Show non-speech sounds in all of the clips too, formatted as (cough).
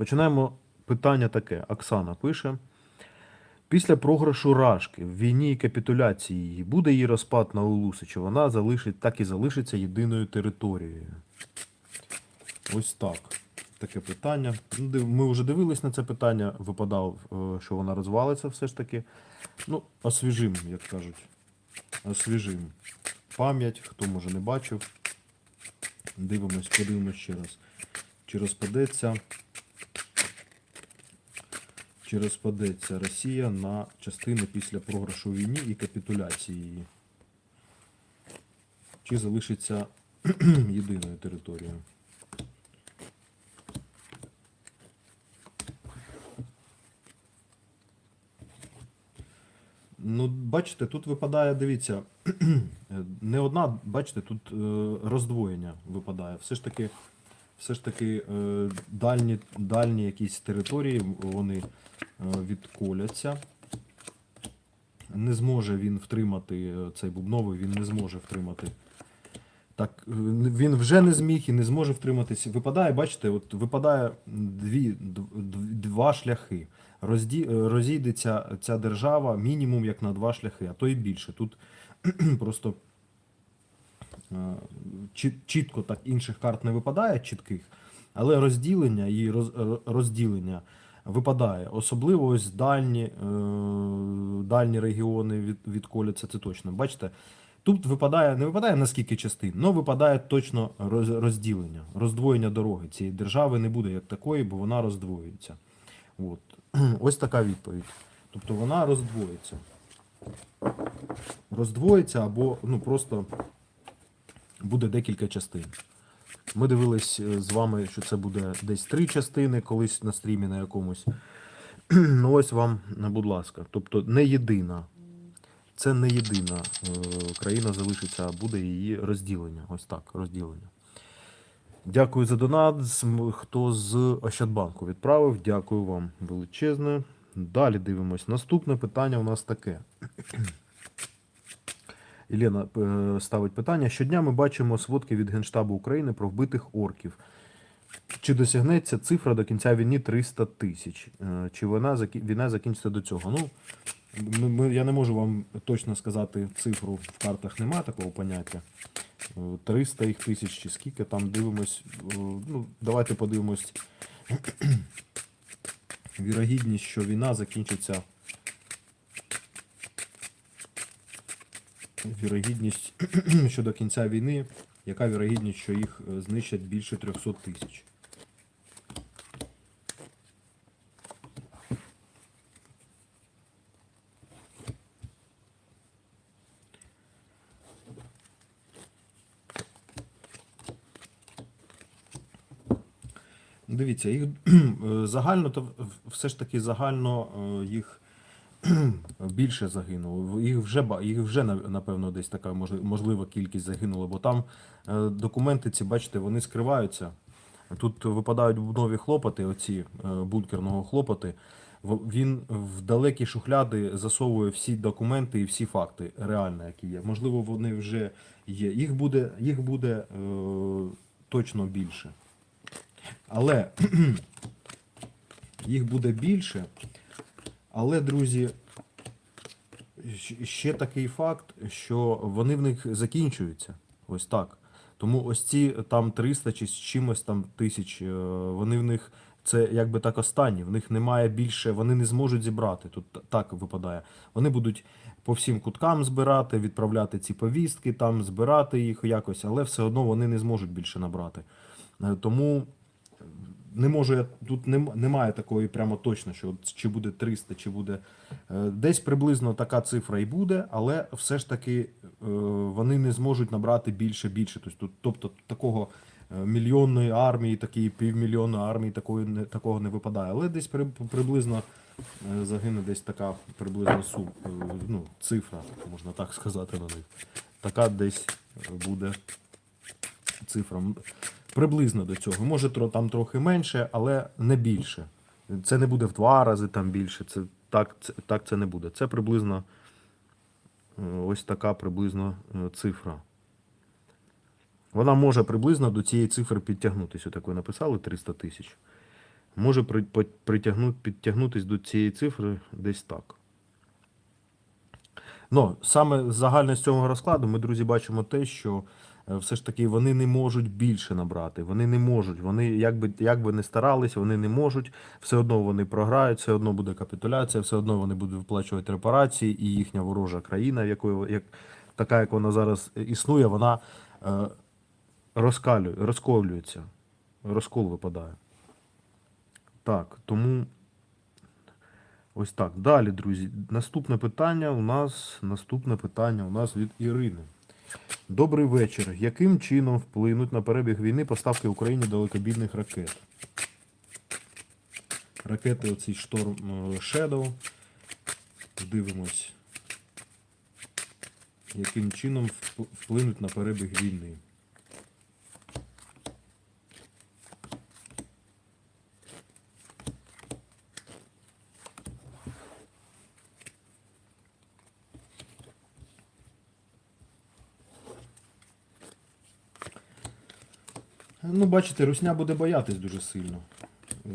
Починаємо питання таке. Оксана пише. Після програшу Рашки в війні і капітуляції її буде її розпад на Улуси, чи вона залишить, так і залишиться єдиною територією? Ось так. Таке питання. Ну, Ми вже дивились на це питання. Випадав, е, що вона розвалиться все ж таки. Ну, освіжим, як кажуть. Освіжим. Пам'ять, хто може не бачив. Дивимось, подивимось ще раз. Чи розпадеться. Чи розпадеться Росія на частини після програшу війні і капітуляції? Чи залишиться (clears throat) єдиною територією? Ну, бачите, тут випадає, дивіться, (clears throat) не одна, бачите, тут е, роздвоєння випадає. Все ж таки, все ж таки е, дальні, дальні якісь території вони е, відколяться. Не зможе він втримати е, цей бубновий, він не зможе втримати. Так, він вже не зміг і не зможе втриматися. Випадає, бачите, от випадає дві, дв- дв- два шляхи. Розді, розійдеться ця держава мінімум як на два шляхи, а то і більше. Тут (clears throat) просто чітко так інших карт не випадає чітких, але розділення і роз, розділення випадає. Особливо ось дальні, е, дальні регіони від, відколяться, це точно. Бачите, тут випадає, не випадає на скільки частин, але випадає точно розділення, роздвоєння дороги. Цієї держави не буде як такої, бо вона роздвоюється. От. (clears throat) Ось така відповідь. Тобто вона роздвоїться. Роздвоїться або ну, просто буде декілька частин. Ми дивились е, з вами, що це буде десь три частини колись на стрімі на якомусь. (clears throat) Ну ось вам, будь ласка. Тобто не єдина. Це не єдина е, країна залишиться, а буде її розділення. Ось так, розділення. Дякую за донат. Хто з Ощадбанку відправив, дякую вам величезне. Далі дивимось. Наступне питання у нас таке. (clears throat) Єлена е, ставить питання. Щодня ми бачимо сводки від Генштабу України про вбитих орків. Чи досягнеться цифра до кінця війни 300 тисяч? Е, Чи вона, війна закінчиться до цього? Ну, я не можу вам точно сказати цифру, в картах немає такого поняття. Е, 300 їх тисяч чи скільки там дивимось. е, Ну, давайте подивимось. (clears throat) Вірогідність, що війна закінчиться. Вірогідність (clears throat) що до кінця війни. Яка вірогідність, що їх е, знищать більше 300 тисяч? Дивіться, їх (clears throat) е, загально, то все ж таки загально е, їх (clears throat) більше загинуло. Їх вже їх вже напевно десь така можлива кількість загинуло, бо там е, документи ці, бачите, вони скриваються. Тут випадають нові хлопоти, оці е, бункерного хлопоти. Він в далекі шухляди засовує всі документи і всі факти, реально, які є. Можливо, вони вже є. Їх буде, їх буде е, точно більше. Але (clears throat) їх буде більше. Але, друзі, ще такий факт, що вони в них закінчуються. Ось так. Тому ось ці там 300 чи з чимось там тисяч, е, вони в них це якби так останні. В них немає більше, вони не зможуть зібрати. Тут так випадає. Вони будуть по всім куткам збирати, відправляти ці повістки, там збирати їх якось, але все одно вони не зможуть більше набрати. Е, Тому не можу я тут нем- немає такої прямо точно, що чи буде 300, чи буде е, десь приблизно така цифра і буде, але все ж таки е, вони не зможуть набрати більше більше. Тобто, такого е, мільйонної армії, такої півмільйонної армії такої не такого не випадає. Але десь при, приблизно загине десь така приблизно сум, е, ну, цифра, можна так сказати на них. Така десь буде цифра. Приблизно до цього. Може там трохи менше, але не більше. Це не буде в два рази там більше. Це, так, це, так це не буде. Це приблизно е, ось така приблизно е, цифра. Вона може приблизно до цієї цифри підтягнутися. Отак ви написали 300 тисяч. може підтягнутись до цієї цифри десь так. Ну, саме загальне з цього розкладу ми, друзі, бачимо те, що все ж таки вони не можуть більше набрати. Вони не можуть. Вони, як би, як би не старались, вони не можуть. Все одно вони програють, все одно буде капітуляція, все одно вони будуть виплачувати репарації, і їхня ворожа країна, якою, як, така, як вона зараз існує, вона е, розкалює, розколюється. Розкол випадає. Так, тому. Ось так. Далі, друзі. Наступне питання у нас наступне питання у нас від Ірини. Добрий вечір. Яким чином вплинуть на перебіг війни поставки Україні далекобійних ракет? Ракети оці шторм е, Shadow. Дивимось. Яким чином вплинуть на перебіг війни? Ну, бачите, Русня буде боятись дуже сильно. Е,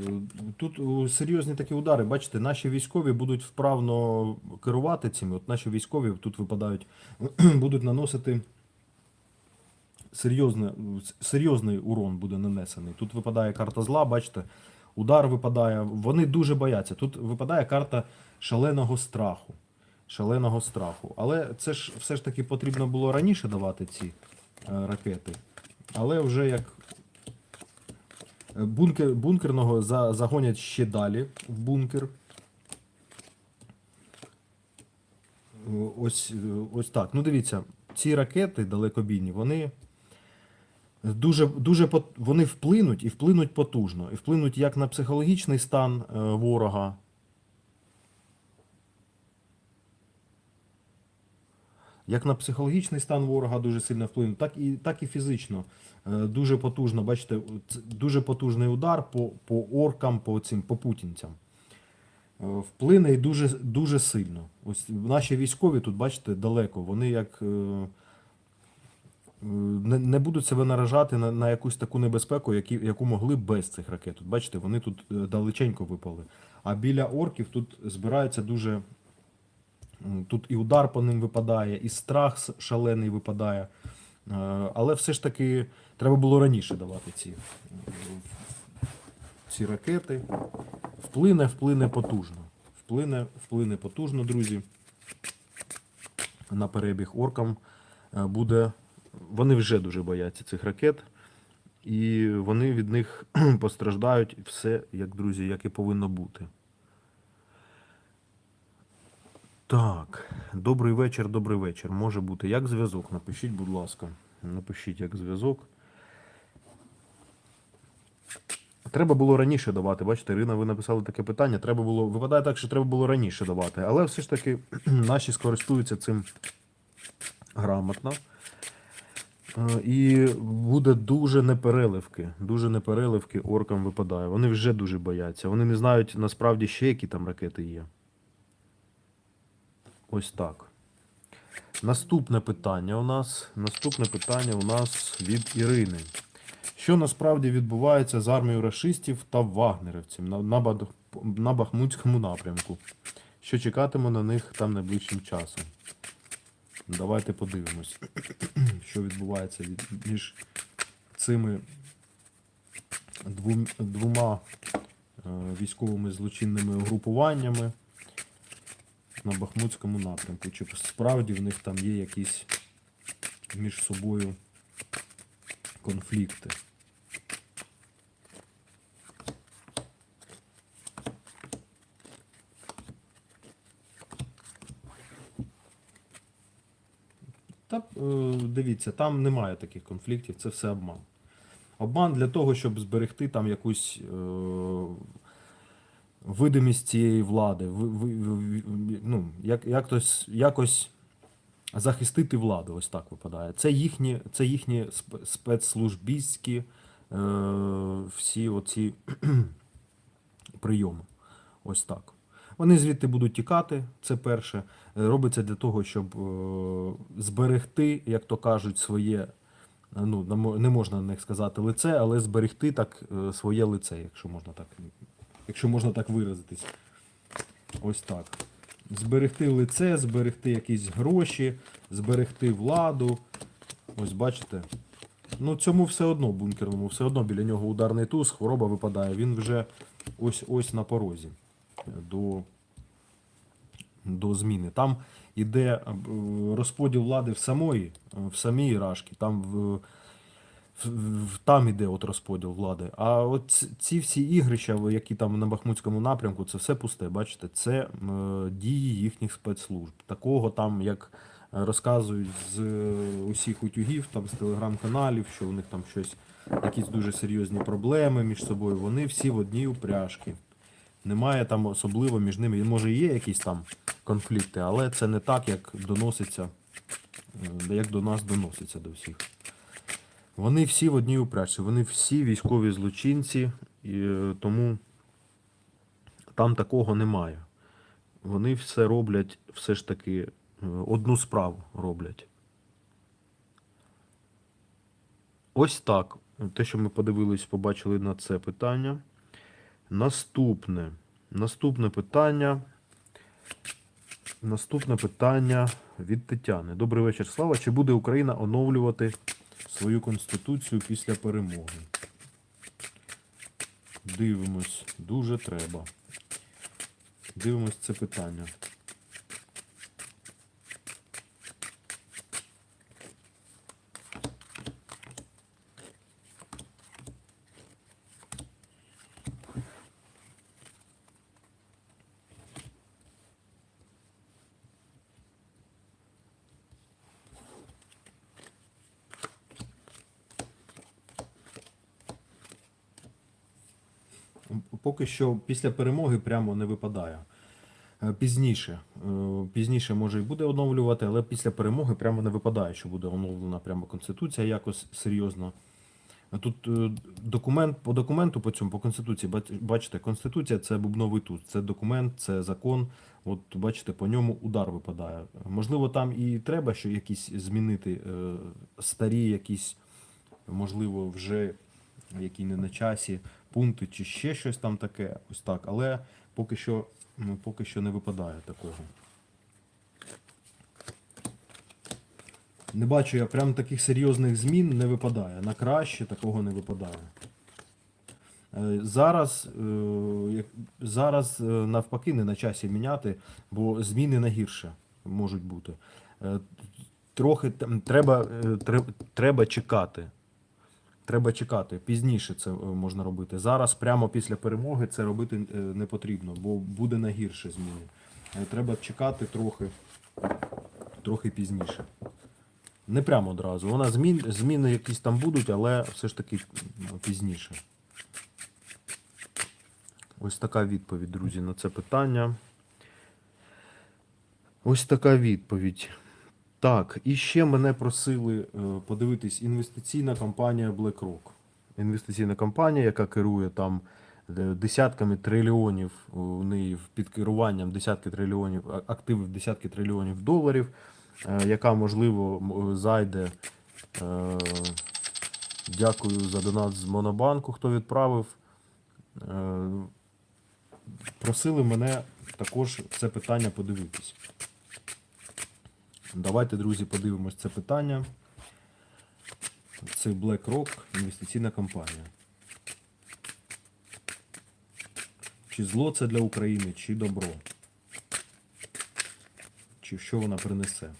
Тут серйозні такі удари. Бачите, наші військові будуть вправно керувати цими. От наші військові тут випадають, (clears throat) будуть наносити серйозне, серйозний урон буде нанесений. Тут випадає карта зла, бачите, удар випадає. Вони дуже бояться. Тут випадає карта шаленого страху. Шаленого страху. Але це ж все ж таки потрібно було раніше давати ці е, ракети. Але вже як бункер, бункерного за, загонять ще далі в бункер. Ось, ось так. Ну дивіться, ці ракети далекобійні, вони дуже, дуже вони вплинуть і вплинуть потужно. І вплинуть як на психологічний стан е, ворога. Як на психологічний стан ворога дуже сильно вплинуть, так і, так і фізично. Е, Дуже потужно, бачите, дуже потужний удар по, по оркам, по цим по путінцям. Е, Вплине і дуже, дуже сильно. Ось наші військові тут, бачите, далеко. Вони як е, не, не будуть себе наражати на, на якусь таку небезпеку, які, яку могли без цих ракет. Бачите, вони тут далеченько випали. А біля орків тут збирається дуже. Тут і удар по ним випадає, і страх шалений випадає. Е, Але все ж таки треба було раніше давати ці, ці ракети. Вплине, вплине потужно. Вплине, вплине потужно, друзі. На перебіг оркам е, буде. Вони вже дуже бояться цих ракет, і вони від них (clears throat) постраждають все, як друзі, як і повинно бути. Так, добрий вечір, добрий вечір. Може бути. Як зв'язок? Напишіть, будь ласка. Напишіть як зв'язок. Треба було раніше давати. Бачите, Ірина, ви написали таке питання. Треба було. Випадає так, що треба було раніше давати. Але все ж таки (clears throat) наші скористуються цим грамотно. Е, І буде дуже непереливки. Дуже непереливки оркам випадає. Вони вже дуже бояться. Вони не знають насправді ще, які там ракети є. Ось так. Наступне питання у нас. Наступне питання у нас від Ірини. Що насправді відбувається з армією рашистів та вагнерівців на, на, на Бахмутському напрямку? Що чекатиме на них там найближчим часом? Давайте подивимось, (clears throat) що відбувається від- між цими двом- двома е, військовими злочинними угрупуваннями на Бахмутському напрямку. Чи справді в них там є якісь між собою конфлікти? Та е, дивіться, там немає таких конфліктів, це все обман. Обман для того, щоб зберегти там якусь е, видимість цієї влади, ви, ви, ну, як, якось, якось захистити владу, ось так випадає. Це їхні, це їхні сп- спецслужбістські е, всі оці (clears throat) прийоми. Ось так. Вони звідти будуть тікати, це перше. Робиться для того, щоб е, зберегти, як то кажуть, своє, ну, не не можна на них сказати лице, але зберегти так е, своє лице, якщо можна так якщо можна так виразитись. Ось так. Зберегти лице, зберегти якісь гроші, зберегти владу. Ось бачите. Ну, цьому все одно бункерному, все одно біля нього ударний туз, хвороба випадає. Він вже ось ось на порозі до, до зміни. Там іде е, розподіл влади в самої, в самій Рашки, там в- там іде от розподіл влади. А от ці всі ігрища, які там на Бахмутському напрямку, це все пусте. Бачите, це е, дії їхніх спецслужб. Такого там, як е, розказують з е, усіх утюгів, там з телеграм-каналів, що у них там щось, якісь дуже серйозні проблеми між собою. Вони всі в одній упряжки. Немає там особливо між ними. Може, є якісь там конфлікти, але це не так, як доноситься, як до нас доноситься до всіх. Вони всі в одній упряжці, вони всі військові злочинці, і е, тому там такого немає. Вони все роблять, все ж таки, е, одну справу роблять. Ось так. Те, що ми подивились, побачили на це питання. Наступне. Наступне питання. Наступне питання від Тетяни. Добрий вечір, Слава. Чи буде Україна оновлювати свою конституцію після перемоги? Дивимось. Дуже треба. Дивимось це питання. Поки що після перемоги прямо не випадає. Е, Пізніше. Е, Пізніше може і буде оновлювати, але після перемоги прямо не випадає, що буде оновлена прямо конституція якось серйозно. Тут е, документ по документу по цьому по конституції, бачите, конституція це бубновий туз, це документ, це закон. От бачите, по ньому удар випадає. Можливо, там і треба що якісь змінити старі, якісь, можливо, вже які не на часі, пункти чи ще щось там таке. Ось так. Але поки що, ну, поки що не випадає такого. Не бачу я прям таких серйозних змін не випадає. На краще такого не випадає. Е, Зараз, е, зараз е, навпаки не на часі міняти, бо зміни на гірше можуть бути. Трохи треба, треба чекати. Треба чекати. Пізніше це е, можна робити. Зараз, прямо після перемоги, це робити е, не потрібно, бо буде на гірше зміни. Е, Треба чекати трохи, трохи пізніше. Не прямо одразу. Вона змін, зміни якісь там будуть, але все ж таки пізніше. Ось така відповідь, друзі, на це питання. Ось така відповідь. Так, і ще мене просили е, подивитись інвестиційна компанія BlackRock. Інвестиційна компанія, яка керує там е, десятками трильйонів у неї під керуванням десятки трильйонів активів десятки трильйонів доларів, е, яка можливо зайде. е, Дякую за донат з Монобанку, хто відправив. Е, Просили мене також це питання подивитись. Давайте, друзі, подивимось це питання. Це BlackRock, інвестиційна компанія. Чи зло це для України, чи добро? Чи що вона принесе?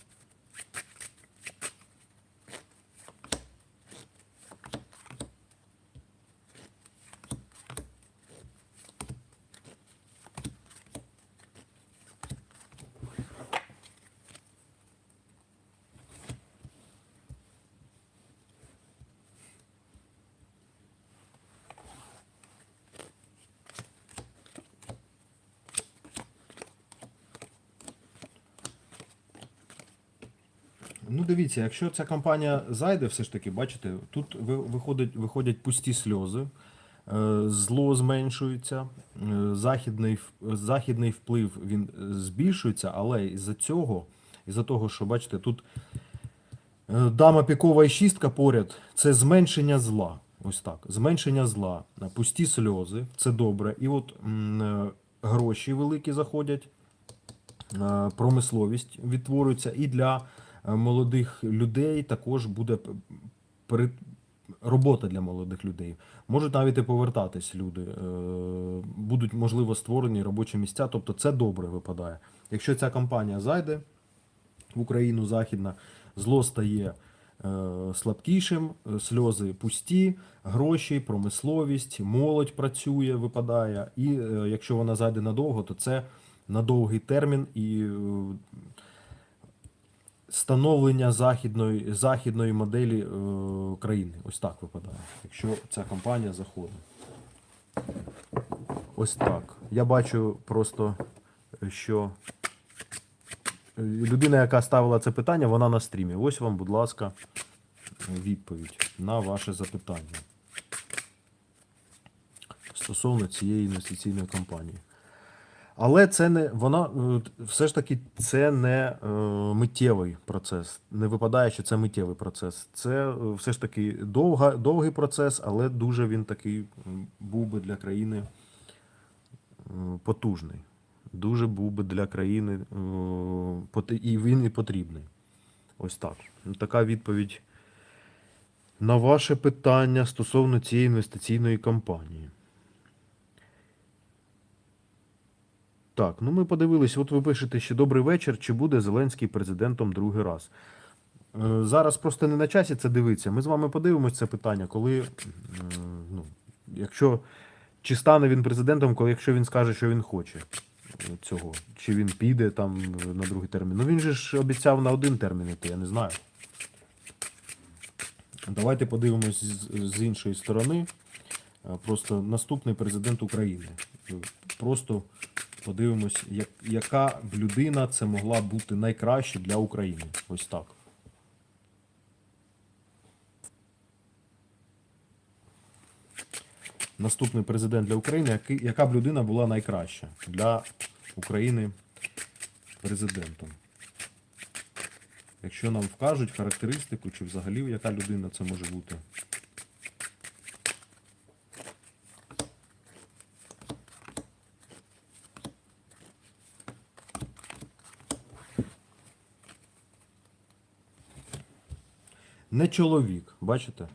Ну, дивіться, якщо ця компанія зайде, все ж таки, бачите, тут ви- виходить, виходять пусті сльози, е, зло зменшується, е, західний, західний вплив він е, збільшується, але із-за цього, із-за того, що бачите, тут дама пікова і шістка поряд, це зменшення зла. Ось так. Зменшення зла, пусті сльози, це добре. І от гроші великі заходять, промисловість відтворюється, і для молодих людей також буде п- при... робота для молодих людей. Можуть навіть і повертатись люди, е, будуть, можливо, створені робочі місця, тобто це добре випадає. Якщо ця компанія зайде в Україну західна, зло стає е, слабкішим, е, сльози пусті, гроші, промисловість, молодь працює, випадає. І е, якщо вона зайде надовго, то це на довгий термін і е, становлення західної, західної моделі е, країни. Ось так випадає, якщо ця компанія заходить. Ось так. Я бачу просто, що е, людина, яка ставила це питання, вона на стрімі. Ось вам, будь ласка, відповідь на ваше запитання стосовно цієї інвестиційної компанії. Але це не вона е, все ж таки це не е, миттєвий процес. Не випадає, що це миттєвий процес. Це е, все ж таки довга, довгий процес, але дуже він такий був би для країни е, потужний. Дуже був би для країни е, і він і потрібний. Ось так. Така відповідь на ваше питання стосовно цієї інвестиційної кампанії. Так, ну ми подивились, от ви пишете ще добрий вечір, чи буде Зеленський президентом другий раз. Е, Зараз просто не на часі це дивитися. Ми з вами подивимось це питання, коли, ну, якщо, чи стане він президентом, коли, якщо він скаже, що він хоче е, цього, чи він піде там е, на другий термін. Ну він же ж обіцяв на один термін іти, я не знаю. Давайте подивимось з, іншої сторони. Е, Просто наступний президент України. Е, Просто подивимось, як, яка б людина це могла бути найкраще для України. Ось так. Наступний президент для України, яка б людина була найкраща для України президентом. Якщо нам вкажуть характеристику, чи взагалі яка людина це може бути. Не чоловік, бачите?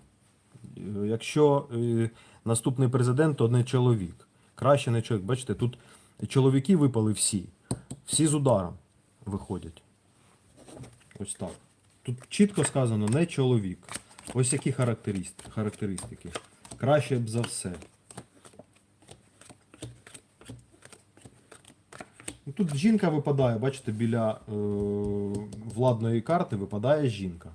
Е, Якщо е, наступний президент, то не чоловік. Краще не чоловік. Бачите, тут чоловіки випали всі. Всі з ударом виходять. Ось так. Тут чітко сказано не чоловік. Ось які характеристики. Краще б за все. Тут жінка випадає, бачите, біля е, владної карти випадає жінка.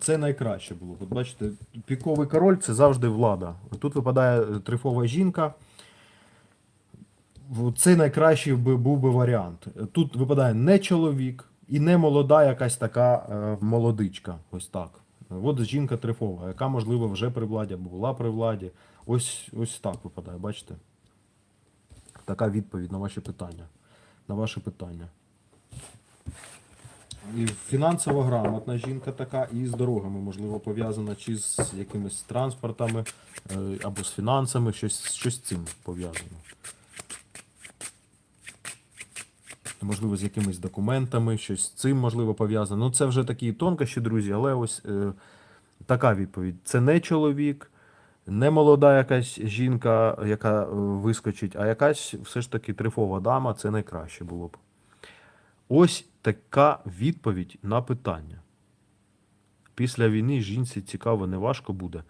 Це найкраще було. От бачите, піковий король це завжди влада. Тут випадає е, трифова жінка. Це найкращий би, був би варіант. Тут випадає не чоловік і не молода якась така е, молодичка. Ось так. От жінка трифова, яка, можливо, вже при владі або була при владі. Ось, ось так випадає, бачите? Така відповідь на ваші питання. На ваше питання. І фінансово грамотна жінка така, і з дорогами, можливо, пов'язана, чи з якимись транспортами, е, або з фінансами, щось, щось з цим пов'язано. Можливо, з якимись документами, щось з цим можливо пов'язано. Ну, це вже такі тонкощі, друзі, але ось е, така відповідь. Це не чоловік, не молода якась жінка, яка е, вискочить, а якась все ж таки трифова дама, це найкраще було б. Ось така відповідь на питання. Після війни жінці цікаво, не важко буде.